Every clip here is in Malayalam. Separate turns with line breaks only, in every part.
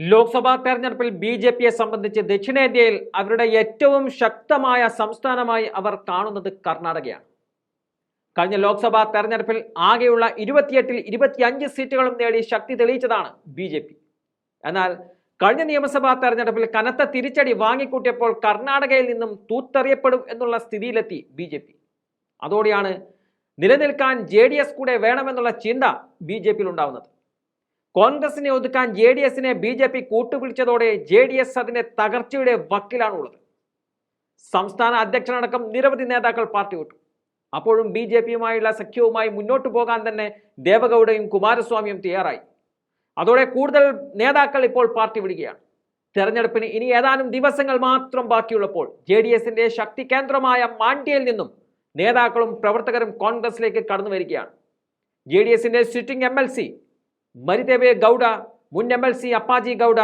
ലോക്സഭാ തെരഞ്ഞെടുപ്പിൽ ബി ജെ പിയെ സംബന്ധിച്ച് ദക്ഷിണേന്ത്യയിൽ അവരുടെ ഏറ്റവും ശക്തമായ സംസ്ഥാനമായി അവർ കാണുന്നത് കർണാടകയാണ്. കഴിഞ്ഞ ലോക്സഭാ തെരഞ്ഞെടുപ്പിൽ ആകെയുള്ള ഇരുപത്തിയെട്ടിൽ ഇരുപത്തിയഞ്ച് സീറ്റുകളും നേടി ശക്തി തെളിയിച്ചതാണ് ബി ജെ പി. എന്നാൽ കഴിഞ്ഞ നിയമസഭാ തെരഞ്ഞെടുപ്പിൽ കനത്ത തിരിച്ചടി വാങ്ങിക്കൂട്ടിയപ്പോൾ കർണാടകയിൽ നിന്നും തൂത്തെറിയപ്പെടും എന്നുള്ള സ്ഥിതിയിലെത്തി ബി ജെ പി. അതോടെയാണ് നിലനിൽക്കാൻ ജെ ഡി എസ് കൂടെ വേണമെന്നുള്ള ചിന്ത ബി ജെ പിയിൽ ഉണ്ടാവുന്നത് കോൺഗ്രസിനെ ഒതുക്കാൻ ജെ ഡി എസിനെ ബി ജെ പി കൂട്ടുപിടിച്ചതോടെ ജെ ഡി എസ് അതിന്റെ തകർച്ചയുടെ വക്കിലാണുള്ളത്. സംസ്ഥാന അധ്യക്ഷനടക്കം നിരവധി നേതാക്കൾ പാർട്ടി വിട്ടു. അപ്പോഴും ബി ജെ പിയുമായുള്ള സഖ്യവുമായി മുന്നോട്ട് പോകാൻ തന്നെ ദേവഗൌഡയും കുമാരസ്വാമിയും തയ്യാറായി. അതോടെ കൂടുതൽ നേതാക്കൾ ഇപ്പോൾ പാർട്ടി വിടുകയാണ്. തെരഞ്ഞെടുപ്പിന് ഇനി ഏതാനും ദിവസങ്ങൾ മാത്രം ബാക്കിയുള്ളപ്പോൾ ജെ ഡി എസിന്റെ ശക്തി കേന്ദ്രമായ മാണ്ഡ്യയിൽ നിന്നും നേതാക്കളും പ്രവർത്തകരും കോൺഗ്രസിലേക്ക് കടന്നു വരികയാണ്. ജെ ഡി എസിന്റെ sitting M L C Marideve Gowda മുൻ M L C Appaji Gowda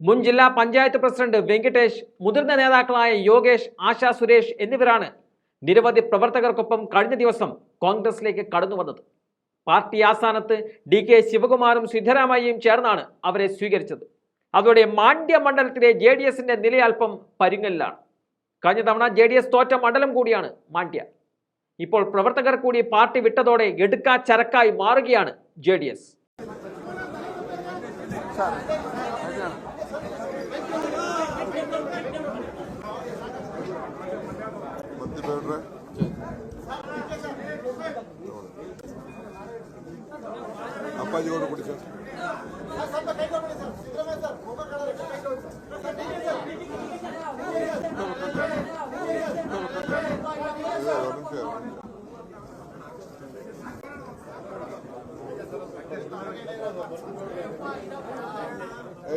മുൻ ജില്ലാ പഞ്ചായത്ത് പ്രസിഡന്റ് വെങ്കിടേഷ് മുതിർന്ന നേതാക്കളായ യോഗേഷ് ആശാ സുരേഷ് എന്നിവരാണ് നിരവധി പ്രവർത്തകർക്കൊപ്പം കഴിഞ്ഞ ദിവസം കോൺഗ്രസിലേക്ക് കടന്നു വന്നത്. പാർട്ടി ആസ്ഥാനത്ത് ഡി കെ ശിവകുമാറും സിദ്ധരാമയ്യയും ചേർന്നാണ് അവരെ സ്വീകരിച്ചത്. അതോടെ മാണ്ഡ്യ മണ്ഡലത്തിലെ ജെ ഡി എസിന്റെ നിലയൽപ്പം പരുങ്ങലിലാണ്. കഴിഞ്ഞ തവണ ജെ ഡി എസ് തോറ്റ മണ്ഡലം കൂടിയാണ് മാണ്ഡ്യ. ഇപ്പോൾ പ്രവർത്തകർ കൂടി പാർട്ടി വിട്ടതോടെ എടുക്കാ ചരക്കായി മാറുകയാണ് ജെ
ಅಪ್ಪಾಜಿ ಅಪ್ಪಾಜಿಗೌಡರು ಕೊಡಿ ಸರ್ ನಿಮಿಷ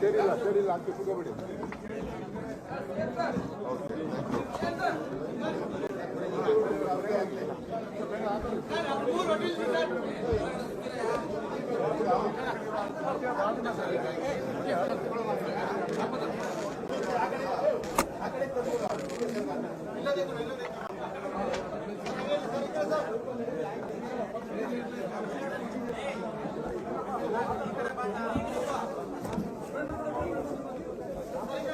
ಸೇರಿಲ್ಲ ಸೇರಿಲ್ಲ ಅಂತ ಕೂಗಬೇಡಿ ಮೂರು